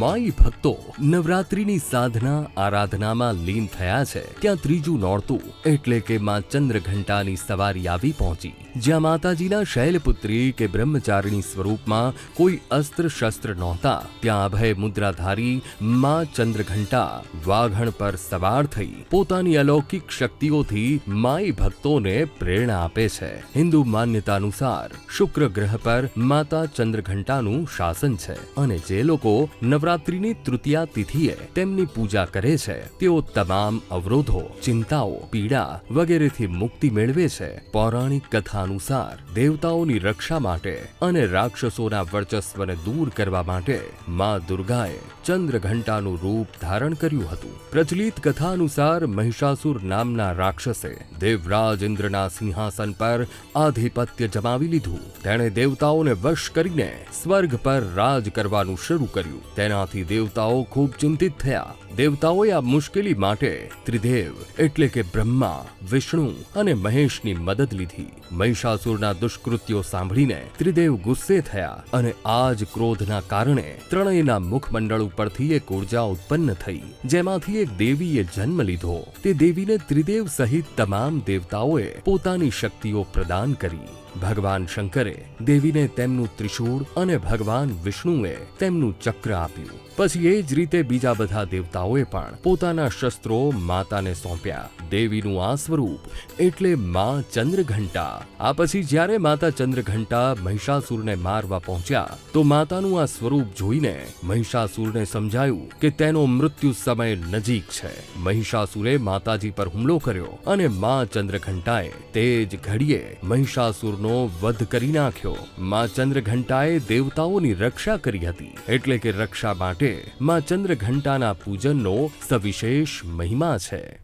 માઈ ભક્તો નવરાત્રિની સાધના, આરાધનામાં લીન થયા છે. ત્યાં ત્રીજું નોરતું એટલે કે માં ચંદ્રઘંટાની સવારી આવી પહોંચી. જ્યાં માતાજીના શૈલપુત્રી કે બ્રહ્મચારિણી સ્વરૂપમાં કોઈ અસ્ત્ર શસ્ત્ર નહોતા. ત્યાં અભય મુદ્રાધારી મા ચંદ્રઘંટા વાઘણ પર સવાર થઈ પોતાની અલૌકિક શક્તિઓથી માઈ ભક્તોને પ્રેરણા આપે છે. હિન્દુ માન્યતા અનુસાર શુક્ર ગ્રહ પર માતા ચંદ્રઘંટાનું શાસન છે અને જે લોકો નવરાત્રિની તૃતીયા તિથિએ તેમની પૂજા કરે છે, તેઓ તમામ અવરોધો, ચિંતાઓ, પીડા વગેરેથી મુક્તિ મેળવે છે. પૌરાણિક કથા અનુસાર, દેવતાઓની રક્ષા માટે અને રાક્ષસોના વર્ચસ્વને દૂર કરવા માટે મા દુર્ગાએ ચંદ્રઘંટાનું રૂપ ધારણ કર્યું હતું. પ્રચલિત કથા અનુસાર, મહિષાસુર નામના રાક્ષસે દેવરાજ ઇન્દ્રના સિંહાસન પર આધિપત્ય જમાવી લીધું. તેણે દેવતાઓને વશ કરીને સ્વર્ગ પર રાજ કરવાનું શરૂ કર્યું. તેનાથી દેવતાઓ ખૂબ ચિંતિત થયા. દેવતાઓએ આ મુશ્કેલી માટે ત્રિદેવ એટલે કે બ્રહ્મા, વિષ્ણુ અને મહેશની મદદ લીધી. મહિષાસુરના દુષ્કૃત્યો સાંભળીને ત્રિદેવ ગુસ્સે થયા અને આ જ ક્રોધના કારણે ત્રણેયના મુખમંડળ ઉપરથી એક ઊર્જા ઉત્પન્ન થઈ, જેમાંથી એક દેવીએ જન્મ લીધો. તે દેવીને ત્રિદેવ સહિત તમામ દેવતાઓએ પોતાની શક્તિઓ પ્રદાન કરી. ભગવાન શંકરે દેવીને તેમનું ત્રિશૂળ અને ભગવાન વિષ્ણુએ તેમનું ચક્ર આપ્યું. પછી એ જ રીતે બીજા બધા દેવતાઓએ પણ પોતાના શસ્ત્રો માતાને સોંપ્યા. દેવીનું આ સ્વરૂપ એટલે મા ચંદ્રઘંટા. આ પછી જ્યારે માતા ચંદ્રઘંટા મહિષાસુરને મારવા પહોંચ્યા, તો માતાનું આ સ્વરૂપ જોઈને મહિષાસુરને સમજાયું કે તેનો મૃત્યુ સમય નજીક છે. મહિષાસુરે માતાજી પર હુમલો કર્યો અને મા ચંદ્રઘંટાએ તે જ ઘડીએ મહિષાસુરનો વધ કરી નાખ્યો. માં ચંદ્રઘંટાએ દેવતાઓની રક્ષા કરી હતી. એટલે કે રક્ષા માટે માં ચંદ્રઘંટાના પૂજનનો સવિશેષ મહિમા છે.